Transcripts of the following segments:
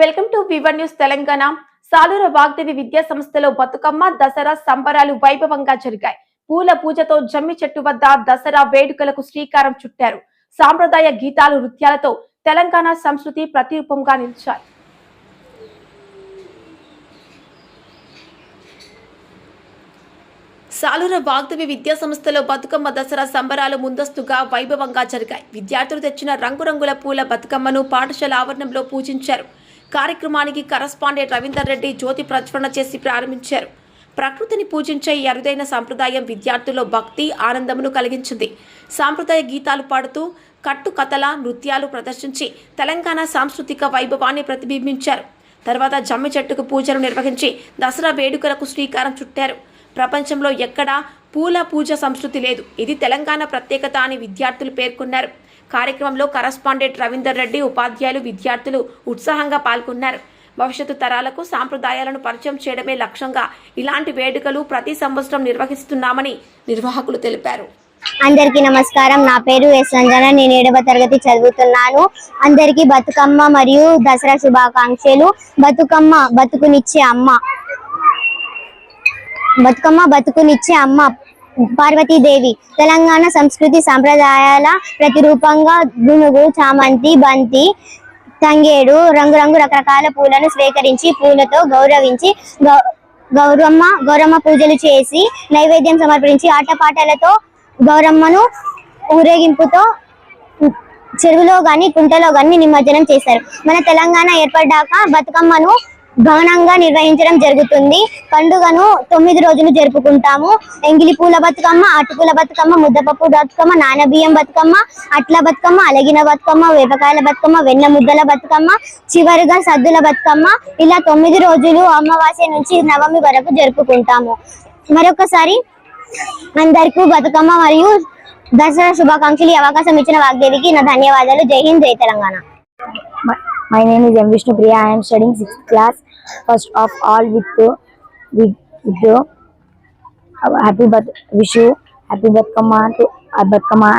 Welcome to వివర్ news Telangana. Salura Vagdevi విద్యా సంస్థలో బతుకమ్మ దసరా సంబరాలు వైభవంగా జరిగాయి. పూల పూజతో జమ్మి చెట్టు వద్ద దసరా వేడుకలకు శ్రీకారం చుట్టారు. సాంప్రదాయ గీతాలు నృత్యాలతో తెలంగాణ సంస్కృతి ప్రతిరూపంగా నిలిచాయి. సాలూర వాగ్దవి విద్యా సంస్థలో బతుకమ్మ దసరా సంబరాలు ముందస్తుగా వైభవంగా జరిగాయి. విద్యార్థులు తెచ్చిన రంగురంగుల పూల బతుకమ్మను పాఠశాల ఆవరణంలో పూజించారు. కార్యక్రమానికి కరస్పాండెంట్ రవీందర్ రెడ్డి జ్యోతి ప్రజ్వలన చేసి ప్రారంభించారు. ప్రకృతిని పూజించే ఈ అరుదైన సాంప్రదాయం విద్యార్థుల్లో భక్తి ఆనందమును కలిగించింది. సాంప్రదాయ గీతాలు పాడుతూ కట్టు కథల నృత్యాలు ప్రదర్శించి తెలంగాణ సాంస్కృతిక వైభవాన్ని ప్రతిబింబించారు. తర్వాత జమ్మి చెట్టుకు పూజలు నిర్వహించి దసరా వేడుకలకు శ్రీకారం చుట్టారు. ప్రపంచంలో ఎక్కడా పూల పూజ సంస్కృతి లేదు. ఇది తెలంగాణ ప్రత్యేకత అని విద్యార్థులు పేర్కొన్నారు. కార్యక్రమంలో కరస్పాండెంట్ రవీందర్ రెడ్డి ఉపాధ్యాయులు విద్యార్థులు ఉత్సాహంగా పాల్గొన్నారు. భవిష్యత్తు తరాలకు సాంప్రదాయాలను పరిచయం చేయడమే లక్ష్యంగా ఇలాంటి వేడుకలు ప్రతి సంవత్సరం నిర్వహిస్తున్నామని నిర్వాహకులు తెలిపారు. అందరికీ నమస్కారం. నా పేరు ఎస్ రంజన. నేను ఏడవ తరగతి చదువుతున్నాను. అందరికీ బతుకమ్మ మరియు దసరా శుభాకాంక్షలు. బతుకమ్మ బతుకునిచ్చే అమ్మ. బతుకమ్మ బతుకునిచ్చే అమ్మ. పార్వతీదేవి. తెలంగాణ సంస్కృతి సంప్రదాయాల ప్రతిరూపంగా గునుగు చామంతి బంతి తంగేడు రంగురంగు రకరకాల పూలను స్వీకరించి పూలతో గౌరవించి గౌ- గౌరమ్మ గౌరమ్మ పూజలు చేసి నైవేద్యం సమర్పించి ఆటపాటలతో గౌరమ్మను ఊరేగింపుతో చెరువులో గాని కుంటలో గాని నిమజ్జనం చేశారు. మన తెలంగాణ ఏర్పడ్డాక బతుకమ్మను ఘనంగా నిర్వహించడం జరుగుతుంది. పండుగను తొమ్మిది రోజులు జరుపుకుంటాము. ఎంగిలి పూల బతుకమ్మ అటుకుల బతుకమ్మ ముద్దపప్పు బతుకమ్మ నానబియ్యం బతుకమ్మ అట్ల బతుకమ్మ అలగిన బతుకమ్మ వేపకాయల బతుకమ్మ వెన్న ముద్దల బతుకమ్మ చివరిగా సద్దుల బతుకమ్మ. ఇలా తొమ్మిది రోజులు అమావాస్య నుంచి నవమి వరకు జరుపుకుంటాము. మరొకసారి అందరికీ బతుకమ్మ మరియు దసరా శుభాకాంక్షలు అవకాశం ఇచ్చిన వాగ్దేవికి నా ధన్యవాదాలు. జై హింద్ జై Telangana. My, name is M. Vishnu Priya. I am studying sixth class. First of all, with uh, with, the uh, happy birth wish you happy Batkama to uh,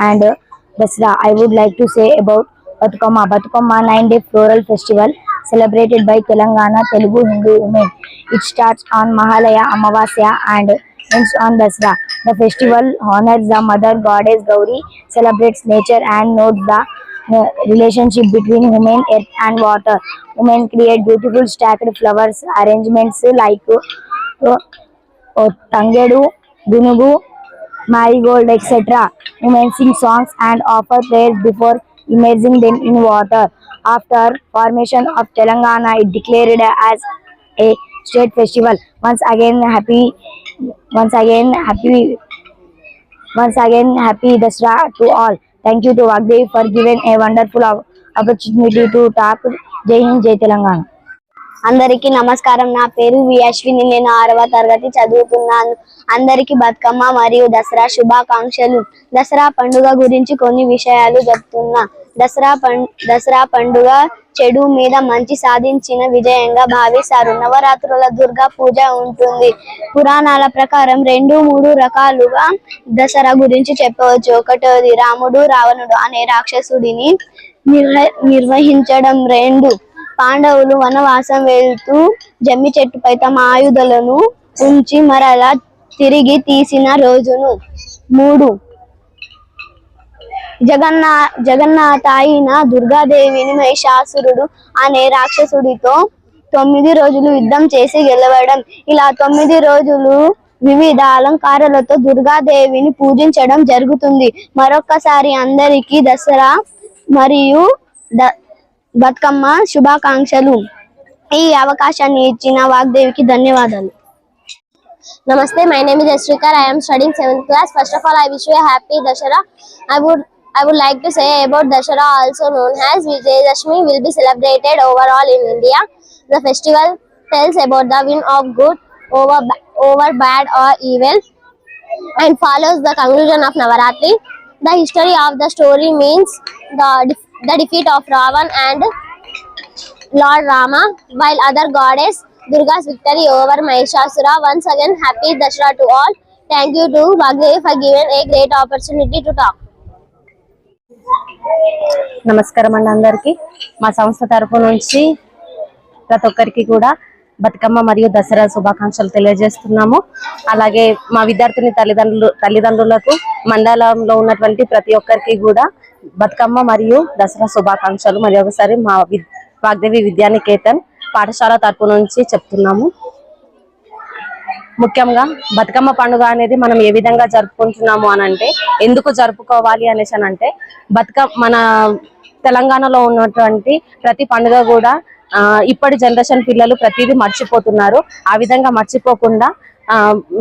and uh, Dasra. I would like to say about Batkama. Batkama nine day floral festival celebrated by Telangana Telugu Hindu women. It starts on Mahalaya Amavasya and ends on Dasra. The festival honors the mother goddess Gauri, celebrates nature and notes the relationship between human, earth and water. Women create beautiful stacked flowers arrangements like uh, uh, Tangedu, Gunugu, marigold, etc. Women sing songs and offer prayers before immersing them in water. After formation of Telangana, it declared as a state festival. Once again, happy, once again, happy, once again, happy Dasra to all. Thank you to Vagdevi for given a wonderful opportunity to talk జై హింద్ జై తెలంగాణ అందరికి అందరికీ నమస్కారం. నా పేరు వి అశ్విని. నేను ఆరవ తరగతి చదువుతున్నాను. అందరికీ బతుకమ్మ మరియు దసరా శుభాకాంక్షలు. దసరా పండుగ గురించి కొన్ని విషయాలు చెప్తున్నా. దసరా పం దసరా పండుగ చెడు మీద మంచి సాధించిన విజయంగా భావిస్తారు. నవరాత్రుల దుర్గా పూజ ఉంటుంది. పురాణాల ప్రకారం రెండు మూడు రకాలుగా దసరా గురించి చెప్పవచ్చు. ఒకటోది రాముడు రావణుడు అనే రాక్షసుడిని నిర్వహించడం. రెండు పాండవులు వనవాసం వెళ్తూ జమ్మి చెట్టుపై తమ ఆయుధాలను ఉంచి మరలా తిరిగి తీసిన రోజును. మూడు జగన్నా జగన్నాథ అయిన దుర్గాదేవిని మహిషాసురుడు అనే రాక్షసుడితో తొమ్మిది రోజులు యుద్ధం చేసి గెలవడం ఇలా తొమ్మిది రోజులు వివిధ అలంకారాలతో దుర్గాదేవిని పూజించడం జరుగుతుంది మరొక్కసారి అందరికీ దసరా మరియు ద బతుకమ్మ శుభాకాంక్షలు ఈ అవకాశాన్ని ఇచ్చిన వాగ్దేవికి ధన్యవాదాలు Namaste, my name is Ashrikar. I am studying 7th class. First of all, I wish you a happy Dashara. I would I would like to say about Dashara, also known as Vijayadashmi, will be celebrated overall in India. The festival tells about the win of good over over bad or evil and follows the conclusion of Navaratri. The history of the story means the the defeat of Ravan and Lord Rama, while other goddess Durga's victory over Mahishasura. Once again, happy Dashra to all. Thank you to Vagdevi for giving a great opportunity to talk. నమస్కారం అండి అందరికీ. మా సంస్థ తరపు నుంచి ప్రతి ఒక్కరికి కూడా బతుకమ్మ మరియు దసరా శుభాకాంక్షలు తెలియజేస్తున్నాము. అలాగే మా విద్యార్థిని తల్లిదండ్రులు తల్లిదండ్రులకు మండలంలో ఉన్నటువంటి ప్రతి ఒక్కరికి కూడా బతుకమ్మ మరియు దసరా శుభాకాంక్షలు. మరి ఒకసారి మా వి- వాగ్దేవి విద్యానికేతన్ పాఠశాల తరపు నుంచి చెప్తున్నాము. ముఖ్యంగా బతుకమ్మ పండుగ అనేది మనం ఏ విధంగా జరుపుకుంటున్నాము అని అంటే ఎందుకు జరుపుకోవాలి అనేసి అని అంటే బతుక మన తెలంగాణలో ఉన్నటువంటి ప్రతి పండుగ కూడా ఇప్పటి జనరేషన్ పిల్లలు ప్రతిదీ మర్చిపోతున్నారు. ఆ విధంగా మర్చిపోకుండా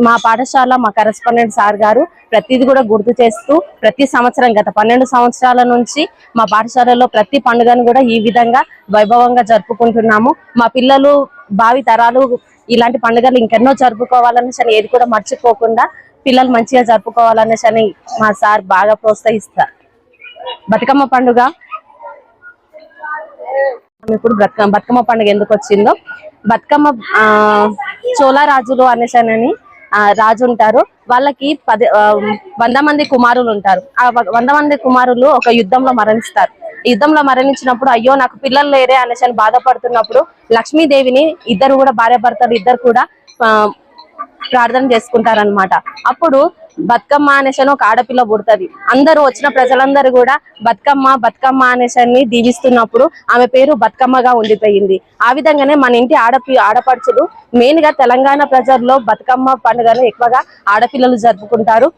మా పాఠశాల మా కరెస్పాండెంట్ సార్ గారు ప్రతిదీ కూడా గుర్తు చేస్తూ ప్రతి సంవత్సరం గత పన్నెండు సంవత్సరాల నుంచి మా పాఠశాలలో ప్రతి పండుగను కూడా ఈ విధంగా వైభవంగా జరుపుకుంటున్నాము. మా పిల్లలు భావి తరాలు ఇలాంటి పండుగలు ఇంకెన్నో జరుపుకోవాలనేసి అని ఏది కూడా మర్చిపోకుండా పిల్లలు మంచిగా జరుపుకోవాలనేసి అని మా సార్ బాగా ప్రోత్సహిస్తారు. బతుకమ్మ పండుగ. ఇప్పుడు బతుకమ్మ బతుకమ్మ పండుగ ఎందుకు వచ్చిందో? బతుకమ్మ ఆ చోళ రాజులు అనేసానని రాజు ఉంటారు. వాళ్ళకి పది వంద మంది కుమారులు ఉంటారు. ఆ వంద మంది కుమారులు ఒక యుద్ధంలో మరణిస్తారు. యుద్ధంలో మరణించినప్పుడు అయ్యో నాకు పిల్లలు లేరే అనేసి అని బాధపడుతున్నప్పుడు లక్ష్మీదేవిని ఇద్దరు కూడా భార్య భర్తలు ఇద్దరు కూడా ప్రార్థన చేసుకుంటారన్నమాట. అప్పుడు బతుకమ్మ అనేసి ఒక ఆడపిల్ల పుడుతుంది. అందరూ వచ్చిన ప్రజలందరూ కూడా బతుకమ్మ బతుకమ్మ అనేసి దీవిస్తున్నప్పుడు ఆమె పేరు బతుకమ్మగా ఉండిపోయింది. ఆ విధంగానే మన ఇంటి ఆడపి ఆడపడుచులు మెయిన్గా తెలంగాణ ప్రజల్లో బతుకమ్మ పండుగను ఎక్కువగా ఆడపిల్లలు జరుపుకుంటారు.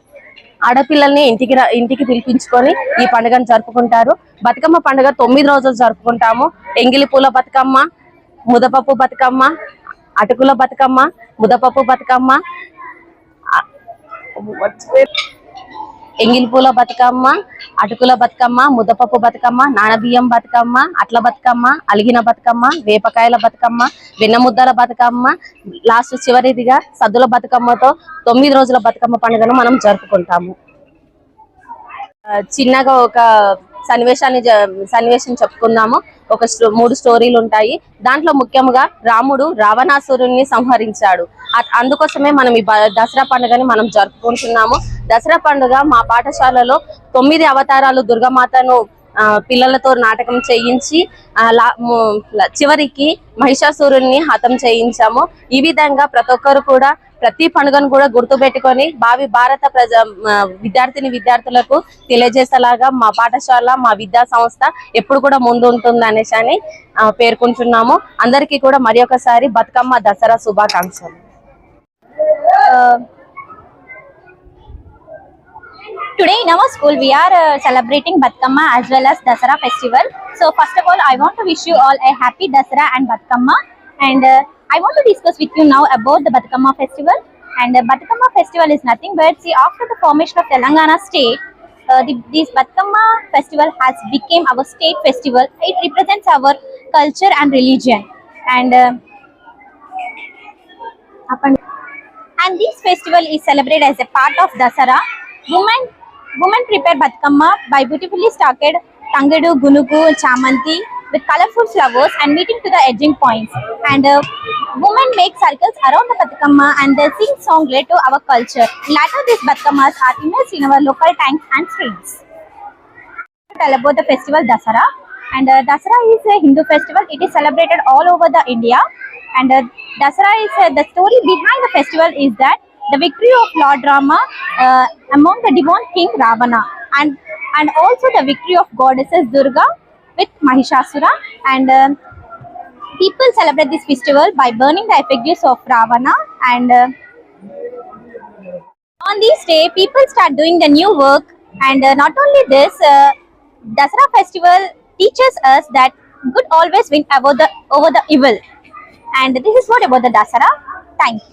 ఆడపిల్లల్ని ఇంటికి ఇంటికి పిలిపించుకొని ఈ పండుగను జరుపుకుంటారు. బతుకమ్మ పండుగ తొమ్మిది రోజులు జరుపుకుంటాము. ఎంగిలి పూల బతుకమ్మ ముదపప్పు బతుకమ్మ అటుకుల బతుకమ్మ ముదపప్పు బతుకమ్మ. ఆ- పూల బతుకమ్మ అటుకుల బతుకమ్మ ముద్దపప్పు బతుకమ్మ నానబియ్యం బతుకమ్మ అట్ల బతుకమ్మ అలిగిన బతుకమ్మ వేపకాయల బతుకమ్మ వెన్నముద్దల బతుకమ్మ లాస్ట్ చివరిదిగా సద్దుల బతుకమ్మతో తొమ్మిది రోజుల బతుకమ్మ పండుగను మనం జరుపుకుంటాము. చిన్నగా ఒక సన్నివేశాన్ని సన్నివేశం చెప్పుకుందాము. ఒక స్టో- మూడు స్టోరీలు ఉంటాయి. దాంట్లో ముఖ్యంగా రాముడు రావణాసురుణ్ణి సంహరించాడు. అందుకోసమే మనం ఈ దసరా పండుగని మనం జరుపుకుంటున్నాము. దసరా పండుగ మా పాఠశాలలో తొమ్మిది అవతారాలు దుర్గమాతను పిల్లలతో నాటకం చేయించి లా- చివరికి మహిషాసురుణ్ణి హతం చేయించాము. ఈ విధంగా ప్రతి ఒక్కరు కూడా ప్రతి పండుగను కూడా గుర్తు పెట్టుకొని భావి భారత ప్రజ విద్యార్థిని విద్యార్థులకు తెలియజేసేలాగా మా పాఠశాల మా విద్యా సంస్థ ఎప్పుడు కూడా ముందు ఉంటుంది అనేసి అని పేర్కొంటున్నాము. అందరికీ కూడా మరి ఒకసారి బతుకమ్మ దసరా శుభాకాంక్షలు. Today in our school we are uh, celebrating Batkama as well as Dasara festival. So first of all I want to wish you all a happy Dasara and Batkama and uh, I want to discuss with you now about the Batkama festival and uh, Batkama festival is nothing but see after the formation of Telangana state uh, the, this Batkama festival has become our state festival. It represents our culture and religion and uh, and and this festival is celebrated as a part of Dasara. Women women prepare Batkama by beautifully stocked Tangedu, Gunugu, Chamanti with colorful flowers and meeting to the edging points. And uh, women make circles around the Batkama and they sing song related to our culture. Later, these Batkamas are immersed in our local tanks and streams. Tell about the festival Dasara. And uh, Dasara is a Hindu festival. It is celebrated all over the India. And uh, Dasara is uh, the story behind the festival is that the victory of Lord Rama uh, among the demon king Ravana, and and also the victory of goddesses Durga with Mahishasura. And um people celebrate this festival by burning the effigies of Ravana. And uh, on this day, people start doing the new work. And uh, not only this, uh, Dasara festival teaches us that good always win over the over the evil. And this is what about the Dasara. Thank you.